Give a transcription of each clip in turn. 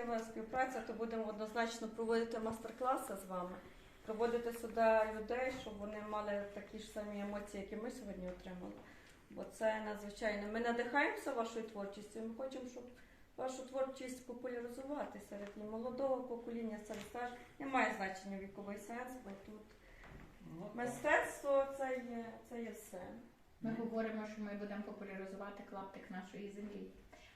перспективна співпраця, то будемо однозначно проводити мастер-класи з вами, проводити сюди людей, щоб вони мали такі ж самі емоції, які ми сьогодні отримали. Бо це надзвичайно. Ми надихаємося вашою творчістю. Ми хочемо, щоб вашу творчість популяризувати серед і молодого покоління, серед старших. Немає значення віковий сенс, бо тут Ну, мистецтво це є, це є все. Ми говоримо, що ми будемо популяризувати клаптик нашої землі.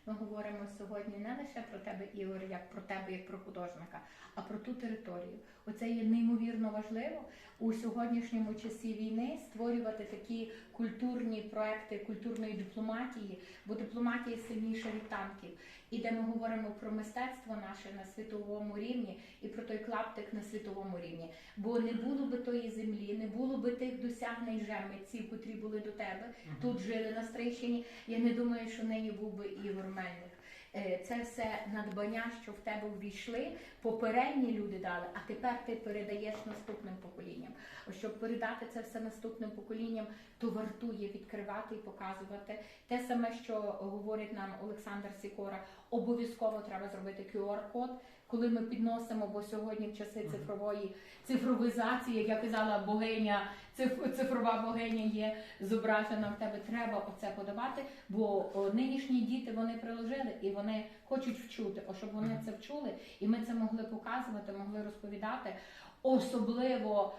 Ми говоримо сьогодні не лише про тебе, Ігор, як про тебе, як про художника, а про ту територію. Оце є неймовірно важливо у сьогоднішньому часі війни створювати такі культурні проекти культурної дипломатії, бо дипломатія сильніша від танків. І де ми говоримо про мистецтво наше на світовому рівні і про той клаптик на світовому рівні. Бо не було би тої землі, не було би тих досягнень вже митців, котрі були до тебе, тут жили на Стрийщині. Я не думаю, що нині був би Ігор Мельник. Е, Це все надбання, що в тебе увійшли, попередні люди дали, а тепер ти передаєш наступним поколінням. Щоб передати це все наступним поколінням, то вартує відкривати і показувати. Те саме, що говорить нам Олександр Сікора, обов'язково треба зробити QR-код, коли ми підносимо, бо сьогодні в часи цифрової цифровізації, як я казала, богиня, циф- цифрова богиня є зображена в тебе. Треба оце подавати, бо нинішні діти вони приложили і вони хочуть вчути. О, щоб вони це вчули, і ми це могли показувати, могли розповідати. Особливо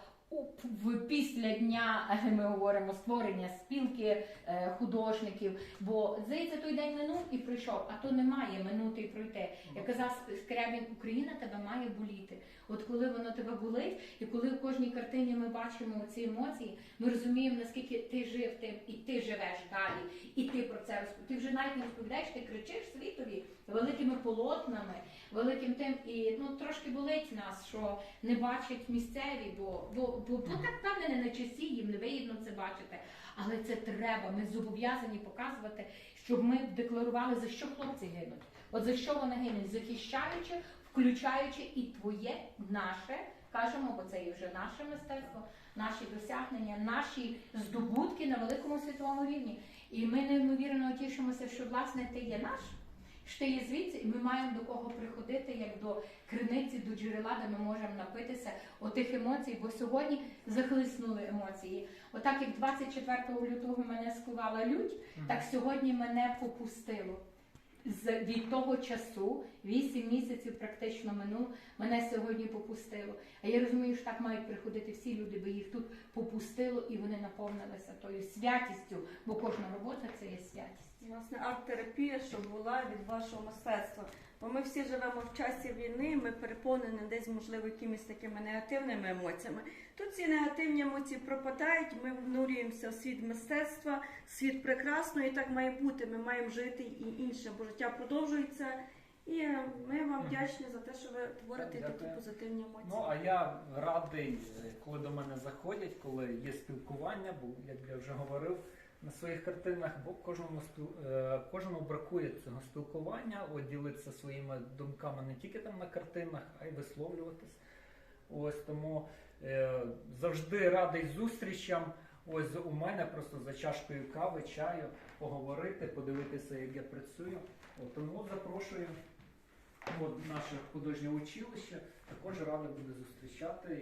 після дня е, ми говоримо створення спілки е, художників. Бо здається, той день минув і прийшов, а то немає минути і пройти. Я казав Скрябін, Україна тебе має боліти. От коли воно тебе болить, і коли в кожній картині ми бачимо ці емоції, ми розуміємо, наскільки ти жив тим, і ти живеш далі, і ти про це розповідаєш. Ти вже навіть не розповідаєш, ти кричиш світові великими полотнами, великим тим. І ну трошки болить нас, що не бачать місцеві, бо бо, бо, бо так певне не на часі, їм не вигідно це бачити. Але це треба. Ми зобов'язані показувати, щоб ми декларували, за що хлопці гинуть. От за що вони гинуть, захищаючи, включаючи і твоє, наше, кажемо, бо це і вже наше мистецтво, наші досягнення, наші здобутки на великому світовому рівні. І ми неймовірно тішимося, що власне ти є наш. що ти є звідси, і ми маємо до кого приходити, як до криниці, до джерела, де ми можемо напитися отих емоцій, бо сьогодні захлиснули емоції. Отак, як 24 лютого мене скувала лють, так сьогодні мене попустило. Від того часу, 8 місяців практично минуло, мене сьогодні попустило. А я розумію, що так мають приходити всі люди, бо їх тут попустило і вони наповнилися тою святістю, бо кожна робота це є святість. Власне, арт-терапія, що була від вашого мистецтва. Бо ми всі живемо в часі війни, ми переповнені десь, можливо, якимись такими негативними емоціями. Тут ці негативні емоції пропадають, ми внурюємося в світ мистецтва, світ прекрасного, і так має бути. Ми маємо жити і інше, бо життя продовжується. І е, ми вам вдячні за те, що ви творите Дякую. такі позитивні емоції. Ну а я радий, е, коли до мене заходять, коли є спілкування, бо як я вже говорив на своїх картинах, бо кожному е, кожному бракує цього спілкування, ділитися своїми думками не тільки там на картинах, а й висловлюватись. Ось тому е, завжди радий зустрічам. Ось у мене просто за чашкою кави, чаю, поговорити, подивитися, як я працюю. От, тому запрошую от, наше художнє училище. Також радий буде зустрічати.